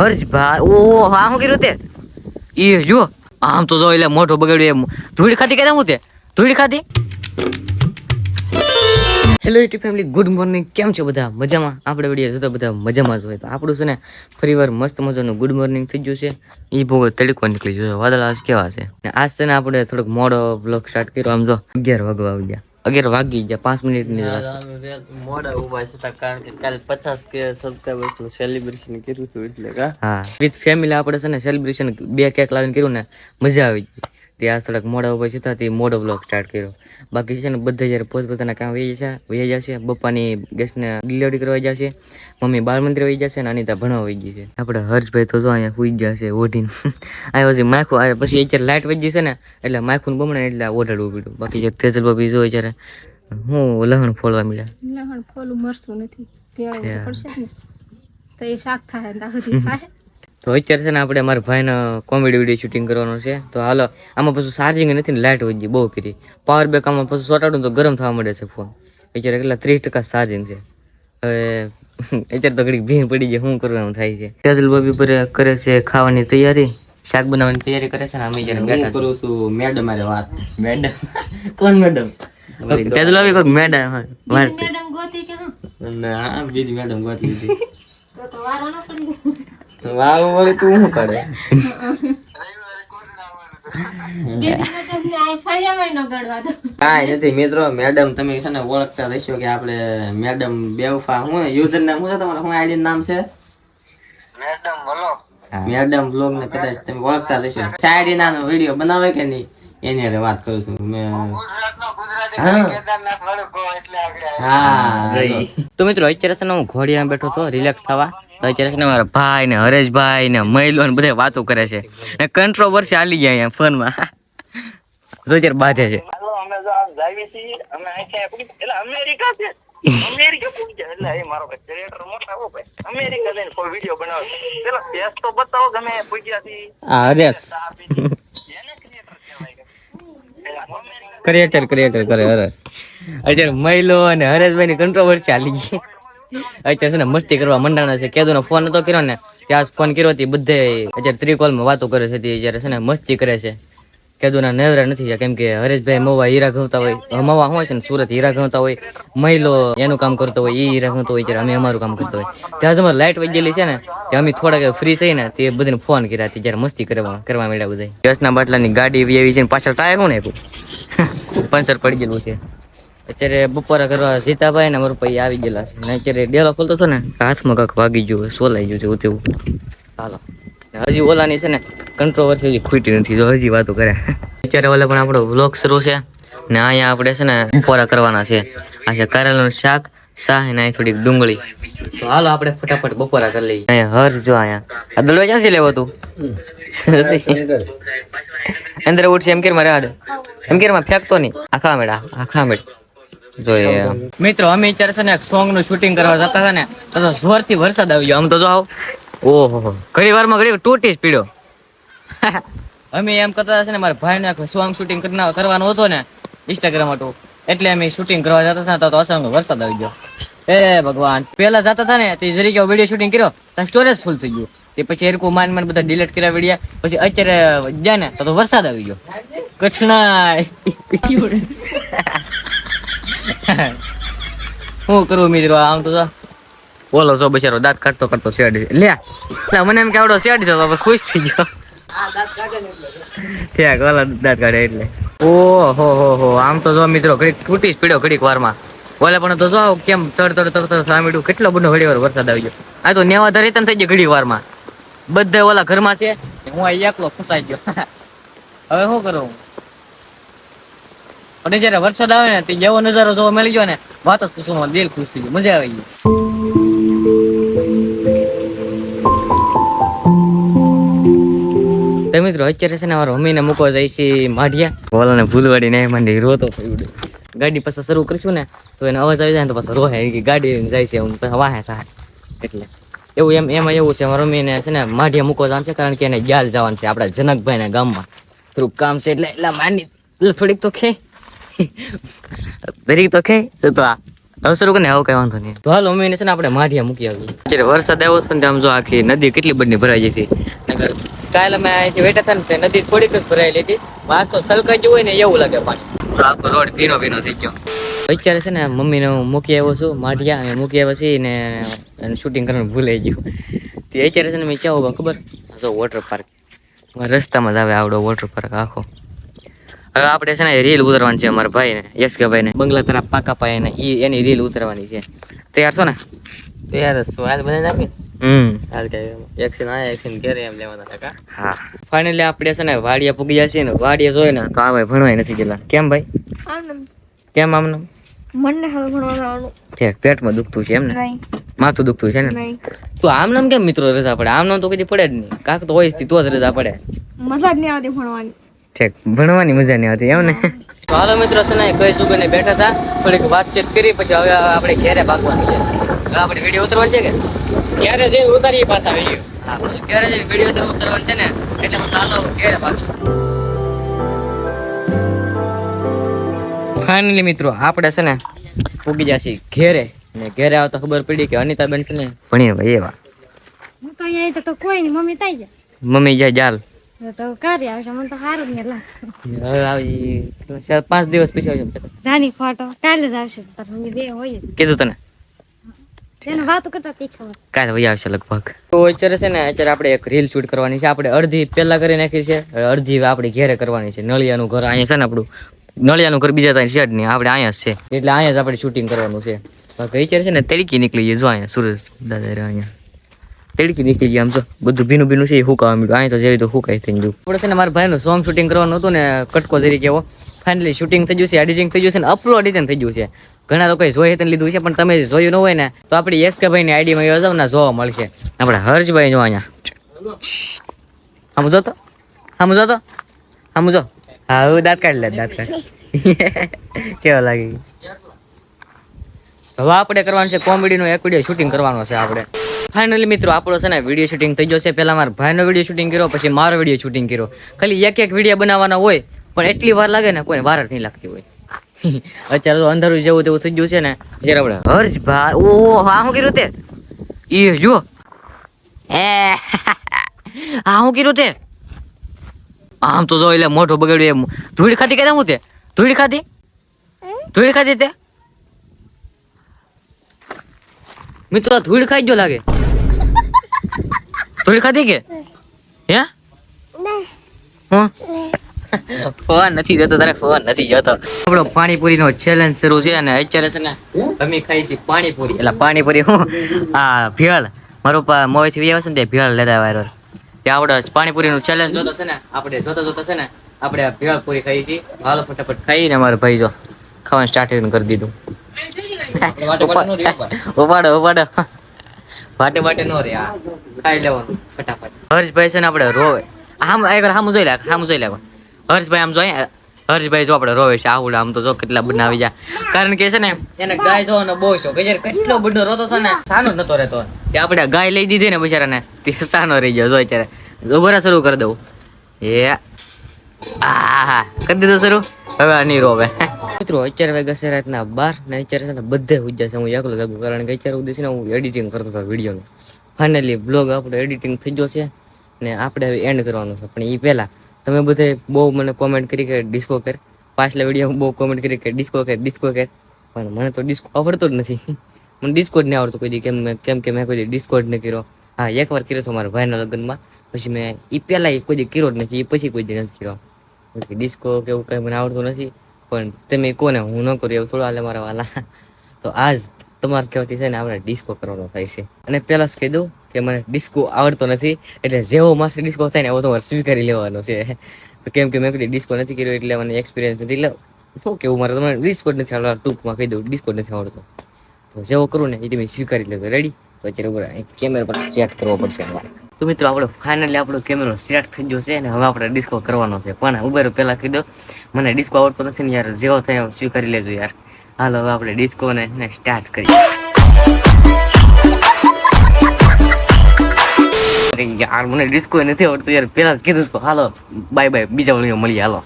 હર્ષભાઈ ઓ હા શું કર્યું તે? એ લ્યો. આમ તો જો એટલે મોઢો બગાડ્યો એમ. ધૂળ ખાધી કહેતા હું તે? ધૂળ ખાધી? Hello YouTube family good morning કેમ છો બધા? મજામાં? આપણે વીડિયો જોતા બધા મજામાં જ હોય. તો આપણું છે ને ફરીવાર મસ્ત મજાનું ગુડ મોર્નિંગ થઈ ગયું છે. એ બહુ તડકો નીકળી ગયો વાદળ આજ કેવા છે? આજ છે ને આપણે થોડોક મોડો બ્લોગ સ્ટાર્ટ કર્યો. આમ જો અગિયાર વાગવા આવી ગયા અગિયાર વાગી ગયા પાંચ મિનિટની જ મોડા ઊભા છે કારણ કે કાલે પચાસ કે સબસ્ક્રાઈબર્સનું સેલિબ્રેશન કર્યું હતું એટલે હા વિથ ફેમિલી આપણે છે ને સેલિબ્રેશન બે કેક લાવીને કર્યું ને મજા આવી ગઈ. તે આ સડક મોડા ઊભા છતાં તે મોડો બ્લોક સ્ટાર્ટ કર્યો. બાકી છે ને બધા જ્યારે પોતપોતાના કામ વહી જશે વહી જશે પપ્પાની ગેસને ડિલિવરી કરવા જશે મમ્મી બાળ મંદિર વહી જશે ને અનિતા ભણવા વહી જશે. આપણે હર્ષભાઈ તો જો અહીંયા સુઈ ગયા છે ઓઢીને. આ પછી માખું આવે પછી અત્યારે લાઇટ વહી જશે ને એટલે માખું બમણે એટલે ઓઢાડવું પડ્યું. બાકી જે તેજલ બાબી જો જ્યારે હું લહણ ફોડવા મળ્યા લહણ ફોલું મરશું નથી. પડશે ને. તો એ શાક થાય. તો અત્યારે છે ને આપણે મારા ભાઈને કોમેડી વીડિયો શૂટિંગ કરવાનો છે. તો હાલો આમાં પછી ચાર્જિંગ નથી ને લાઇટ વધી બહુ કરી પાવર બેક આમાં પછી સોટાડું તો ગરમ થવા માંડે છે ફોન અત્યારે કેટલા ત્રીસ ટકા ચાર્જિંગ છે. હવે અત્યારે તો ઘડીક ભીંગ પડી જાય શું કરવાનું થાય છે. કેજલ બાબી પર કરે છે ખાવાની તૈયારી શાક બનાવવાની તૈયારી કરે છે ને અમે જ્યારે બેઠા કરું છું મેડમ મારે વાત. મેડમ કોણ મેડમ કેજલ બાબી કોઈક મેડમ મેડમ ગોતી કે હું? બીજી મેડમ ગોતી તો વારો ના પડી. વાવ વળી તું શું કરે? મિત્રો મેડમ તમે છે ને ઓળખતા રહેશો કે આપણે મેડમ બેવફા હું યુઝર નામ છે? મેડમ કદાચ તમે ઓળખતા રહેશો સાયરી નાનો વીડિયો બનાવે કે નહીં? એની હારે વાત કરું છું. મેં હા. તો મિત્રો, અત્યારે છે ને હું ઘોડિયા બેઠો તો રિલેક્સ થવા. અત્યારે છે ને મારા ભાઈ ને હરેશભાઈ ને મહિલો ને બધા વાતો કરે છે. ને કંટ્રોવર્સી હાલી ગયા અહીંયા ફોનમાં જો અત્યારે બાધે છે. આ હરેશ ક્રિએટર ક્રિએટર કરે હરેશ અત્યારે મહિલો અને હરેશભાઈ ની કંટ્રોવર્સી હાલી ગઈ. અત્યારે છે ને મસ્તી કરવા મંડાણા છે. કેદુનો ફોન નતો કર્યો ને, ત્યાં ફોન કર્યો હતી, બધે અત્યારે ત્રિકોલમાં વાતો કરે છે જ્યારે છે ને મસ્તી કરે છે. કેદુના નેવરા નથી કેમ કે હરેશભાઈ મવા હીરા ઘઉંતા હોય મવા હોય છે ને, સુરત હીરા ઘઉંતા હોય, મહિલો એનું કામ કરતો હોય એ હીરા ઘઉંતો હોય, ત્યારે અમે અમારું કામ કરતો હોય. ત્યાં જ અમારે લાઇટ વજેલી છે ને તે અમે થોડાક ફ્રી થઈ ને તે બધાને ફોન કર્યા હતી, જ્યારે મસ્તી કરવા કરવા મળ્યા બધા ગેસના બાટલાની ગાડી એવી છે ને, પાછળ ટાયર હું ને પંચર પડી ગયેલું છે. અત્યારે બપોરા કરવા સીતાભાઈ ને મારું ભાઈ આવી ગયેલા છે. ને અત્યારે ડેલો ખોલતો હતો ને હાથમાં કાંક વાગી ગયું સોલાઈ ગયું છે એવું તેવું. હાલો. હજી ઓલાની છે ને કંટ્રોવર્સી હજી ખૂટી નથી તો હજી વાતો કરે. અત્યારે ઓલા પણ આપણો વ્લોગ શરૂ છે. ને અહીંયા આપણે છે ને બપોરા કરવાના છે. આ છે કારેલાનું શાક શાહ ને અહીં થોડીક ડુંગળી. તો હાલો આપણે ફટાફટ બપોરા કરી લઈએ. અહીંયા હર જો અહીંયા. આ દડવા ક્યાંથી લેવો તું? અંદર ઉઠશે એમ કેર મારે આડે? એમ કેરમાં ફેંકતો નહીં? આખા મેળા આખા મેળ. જોઈએ. મિત્રો અમે અત્યારે છે ને એક સોંગનું શૂટિંગ કરવા જતા હતા ને તો જોરથી વરસાદ આવી ગયો. આમ તો જો આવ. ઓહો. ઘણી વારમાં ઘણી તૂટી જ પીડ્યો. અમે એમ કરતા હતા ને મારા ભાઈને ને સોંગ શૂટિંગ કરવાનો હતો ને ઇન્સ્ટાગ્રામ હતું. એટલે અમે શૂટિંગ કરવા જતા હતા તો અસંગ વરસાદ આવી ગયો. એ ભગવાન. પેલા જતા હતા ને તે જરી કે વીડિયો શૂટિંગ કર્યો તો સ્ટોરેજ ફૂલ થઈ ગયું. તે પછી એરકુ માન માન બધા ડિલીટ કર્યા વિડીયા. પછી અત્યારે ગયા ને તો તો વરસાદ આવી ગયો. કઠણાઈ શું કરું મિત્રો? આમ તો. બોલો છો બચારો દાંત કાઢતો કાઢતો શેડી લે મને એમ કેવડો શેડી શેડ તો ખુશ થઈ ગયો. ઠીક ઓલા દાંત કાઢે એટલે. ઓ હો હો. આમ તો જો મિત્રો, ઘડીક તૂટી સ્પીડો ઘડીક વારમાં. ઓલે પણ તો જો કેમ તડ તડ તડ તડ સામીડું કેટલો બધો ઘડી વાર વરસાદ આવી ગયો. આ તો નેવા ધરી થઈ ગયો ઘડી વારમાં. બધા ઓલા ઘરમાં છે. હું આ એકલો ફસાઈ ગયો. હવે શું કરું? હું? અને જયારે વરસાદ આવે ને તે જેવો નજારો જોવા મળી ગયો ને વાત જ પૂછવામાં દિલ ખુશ થઈ ગયું. મજા આવી ગઈ. તો મિત્રો અત્યારે છે ને અમારા મમ્મીને મૂકવા જાય છે માઢિયા. ઓલાને ભૂલવાડી ને માંડી રોતો પડ્યું ગાડી પાછા શરૂ કરીશું ને તો એને અવાજ આવી જાય ને તો પાછો રોહે. કે ગાડી જાય છે હું વાહે થાય. એટલે એવું એમ એમાં એવું છે અમારા મમ્મીને છે ને માઢિયા મૂકવા જવાનું છે કારણ કે એને ગ્યાલ જવાનું છે આપણા જનકભાઈના ગામમાં. થોડુંક કામ છે એટલે એટલે માની એટલે થોડીક તો ખે. જરીક તો ખે તો આ અવસરો શરૂ આવો કઈ વાંધો નહીં. તો હાલ મમ્મીને છે ને આપણે માઢિયા મૂકી આવીએ. જ્યારે વરસાદ આવ્યો છે ને આમ જો આખી નદી કેટલી બધી ભરાઈ જતી કાલ કાલે અમે અહીંથી બેઠા હતા ને નદી થોડીક જ ભરાયેલી હતી આ તો સલકાઈ ગયું હોય ને એવું લાગે પાણી. આખો રોડ ભીનો ભીનો થઈ ગયો. અત્યારે છે ને મમ્મીને હું મૂકી આવ્યો છું માઢિયા અને મૂકી આવ્યા છીએ ને શૂટિંગ કરવાનું ભૂલાઈ ગયું. તે અત્યારે છે ને મેં ક્યાં ઊભા ખબર? જો વોટર પાર્ક રસ્તામાં જ આવે આવડો વોટર પાર્ક આખો. હવે આપણે છે ને રીલ ઉતરવાની છે અમારા ભાઈને યશ કે ભાઈને. બંગલા તરફ પાકા પાયા ને ઈ એની રીલ ઉતરવાની છે. તૈયાર છો ને? તૈયાર છો. હાલ બનાવી નાખી હમ. હાલ કઈ એક્શન આયા એક્શન ઘરે એમ લેવાના કાકા હા. ફાઇનલી આપણે છે ને વાડિયા પૂગી ગયા ને વાડિયા જોઈએ ને તો આ ભાઈ ભણવાય નથી ગયેલા કેમ ભાઈ? આમ કેમ આમ મને હવે ભણવાનું ઠીક પેટમાં દુખતું છે એમ ને? માથું દુખતું છે ને? તો આમ નામ કેમ મિત્રો રજા પડે? આમ નામ તો કદી પડે જ નહીં. કાક તો હોય તો જ રજા પડે. મજા જ નહીં આવતી ભણવાની. ઠીક ભણવાની મજા નહીં આવતી એમ ને? તો હાલો મિત્રો છે ને કઈ જુગને બેઠા હતા. થોડીક વાતચીત કરી પછી હવે આપણે ઘેરે ભાગવાનું છે. આપણે વીડિયો ઉતરવાનું છે કે? ક્યારે જઈને ઉતારીએ પાછા વીડિયો? હા પછી ઘરે જઈને વીડિયો ઉતરવાનું છે ને? એટલે હાલો ઘેરે ભાગશું. ફાઇનલી મિત્રો આપણે છે ને પૂગી જશે ઘેરે. ને ઘેરે આવતા ખબર પડી કે અનિતાબેન છે ને ભણીએ ભાઈ એવા. હું તો અહીંયા તો કોઈ નહીં મમ્મી તાઈ જાય મમ્મી જાય જાલ. તો કરી આવશે મને તો સારું જ નહીં લાગે. હવે આવી ચાર પાંચ દિવસ પછી આવશે જાની ફોટો કાલે જ આવશે તાર મમ્મી બે હોય કીધું તને? તેને વાતો કરતા તે ખબર. કાલે વહી આવશે લગભગ. તો અત્યારે છે ને અત્યારે આપણે એક રીલ શૂટ કરવાની છે. આપણે અડધી પહેલા કરી નાખી છે અડધી આપણે ઘેરે કરવાની છે. નળિયાનું ઘર અહીંયા છે ને આપણું. નળિયાનું ઘર બીજા ત્યાં શેડ નહીં આપણે અહીંયા છે. એટલે અહીંયા જ આપણે શૂટિંગ કરવાનું છે. બાકી અત્યારે છે ને તરીકી નીકળી ગઈ જો અહીંયા સુરેશ દાદા અહીંયા. તડકી નીકળી ગયા આમ જો. બધું ભીનું ભીનું છે, એ હુકાવા મળ્યું અહીંયા તો જેવી તો હુકાઈ થઈ ગયું. આપણે છે ને મારા ભાઈનું સોંગ શૂટિંગ કરવાનું હતું ને, કટકો જરી કેવો. ફાઇનલી શૂટિંગ થઈ ગયું છે એડિટિંગ થઈ ગયું છે ને અપલોડ થઈ ગયું છે. ઘણા લોકોએ જોઈ હતી લીધું છે, પણ તમે જોયું ન હોય ને, તો આપણી એસ કે ભાઈની આઈડીમાં એવા જાવ ને જોવા મળશે. આપણે હર્ષભાઈ જો અહીંયા. આમ જો તો. આમ જો તો. આમ જો. હા, હું દાંત કાઢી લે, દાંત કાઢ. કેવા લાગી હવે આપણે કરવાનું છે કોમેડીનો એક વીડિયો શૂટિંગ કરવાનો છે આપણે. ફાઇનલી મિત્રો, આપણો છે ને વીડિયો શૂટિંગ થઈ ગયો છે. પહેલાં મારા ભાઈનો વીડિયો શૂટિંગ કર્યો, પછી મારો વીડિયો શૂટિંગ કર્યો. ખાલી એક એક વીડિયો બનાવવાના હોય, પણ એટલી વાર લાગે ને કોઈ વાર જ નહીં લાગતી હોય. અત્યારે તો અંધારું જેવું તેવું થઈ ગયું છે ને, અત્યારે આપણે હર્ષભાઈ ઓ હા શું કર્યું તે? એ, જો. એ, હા શું કર્યું તે? આમ તો જો, એટલે મોઢું બગડ્યું એમ. ધૂળ ખાધી કહેતા હું તે? ધૂળ ખાધી? ધૂળ ખાધી તે? મિત્રો, ધૂળ ખાઈ જો લાગે. ધૂળ ખાધી કે? હે? હું? ફોન નથી જતો તારે ફોન નથી જતો. આપણો પાણીપુરીનો ચેલેન્જ શરૂ છે અને અત્યારે છે ને અમે ખાઈ છીએ પાણીપુરી. એટલે પાણીપુરી હું આ ભેળ મારો પા મોવેથી વી આવે છે ને તે ભેળ લેતા આવ્યા તે આપણે પાણીપુરીનું ચેલેન્જ જોતો છે ને આપણે જોતો જોતો છે ને આપણે ભેળ પૂરી ખાઈ છીએ. હાલો ફટાફટ ખાઈને મારો ભાઈ જો ખાવાનું સ્ટાર્ટ કરી દીધું. ઉપાડો ઉપાડો. વાટે વાટે નો રે આ. ખાઈ લેવાનું, ફટાફટ. હર્ષભાઈ છે ને આપણે રોવે. આમ એક સામું જોઈ લે સામું જોઈ લે હર્ષભાઈ આમ જોઈએ હર્ષભાઈ જો આપણે રોવે છે, આહુડ આમ તો જો કેટલા બનાવી જાય કારણ કે છે ને, એને ગાય જોવાનો બહુ શોખ કે કેટલો બધો રોતો છે ને, સાનો નતો રહેતો. કે આપણે ગાય લઈ દીધી ને બિચારાને, તે સાનો રહી ગયો, જો અત્યારે. ઉભરા શરૂ કરી દઉં. એ આ કરી દીધો શરૂ? હવે આ નહીં રોવે મિત્રો, અત્યારે વાગ્યા છે રાતના બાર ને અત્યારે છે ને બધે ઉજ્યા છે. હું એકલો જાગું કારણ કે અત્યારે ને હું એડિટિંગ કરતો હતો વિડીયોનું ફાઇનલી બ્લોગ આપણો એડિટિંગ થઈ ગયો છે ને આપણે હવે એન્ડ કરવાનું છે. પણ એ પહેલાં તમે બધે બહુ મને કોમેન્ટ કરી કે ડિસ્કો કર. પાછલા વિડીયોમાં બહુ કોમેન્ટ કરી કે ડિસ્કો કર ડિસ્કો કર. પણ મને તો ડિસ્કો આવડતો જ નથી. મને ડિસ્કોડ નહીં આવડતો કોઈ દી. કેમ કેમ કે મેં કોઈ દી ડિસ્કો જ નહીં કર્યો. હા, એકવાર કર્યો હતો મારા ભાઈના લગ્નમાં. પછી મેં એ પહેલાં કોઈ કર્યો જ નથી. એ પછી કોઈ દી નથી કર્યો. બાકી ડિસ્કો કે એવું કંઈ મને આવડતું નથી, પણ તમે કોને હું ન કરું એવું થોડું હાલે મારા વાલા. તો આજ તમારે કહેવાથી છે ને આપણે ડિસ્કો કરવાનો થાય છે. અને પહેલાં જ કહી દઉં કે મને ડિસ્કો આવડતો નથી, એટલે જેવો માસે ડિસ્કો થાય ને એવો તમારે સ્વીકારી લેવાનો છે. કેમ કે મેં કદી ડિસ્કો નથી કર્યો એટલે મને એક્સપિરિયન્સ નથી. એટલે શું કેવું મારે? તમારે ડિસ્કો નથી આવડતો, ટૂંકમાં કહી દઉં ડિસ્કો નથી આવડતો. તો જેવો કરું ને એ તમે સ્વીકારી લેજો. રેડી તો અત્યારે કેમેરા પર સેટ કરવો પડશે તો મિત્રો, આપણે ફાઇનલી આપણો કેમેરો સેટ થઈ ગયો છે અને હવે આપણે ડિસ્કો કરવાનો છે. પણ ઉબેર પહેલા કહી દો, મને ડિસ્કો આવડતો નથી ને યાર, જેવો થાય એવો સ્વીકારી લેજો યાર. હાલ, હવે આપણે ડિસ્કોને સ્ટાર્ટ કરીએ. યાર, મને ડિસ્કો નથી આવડતું યાર. પહેલાં કીધું તો હાલો બાય બાય બીજા વળીઓ મળીએ, હાલો.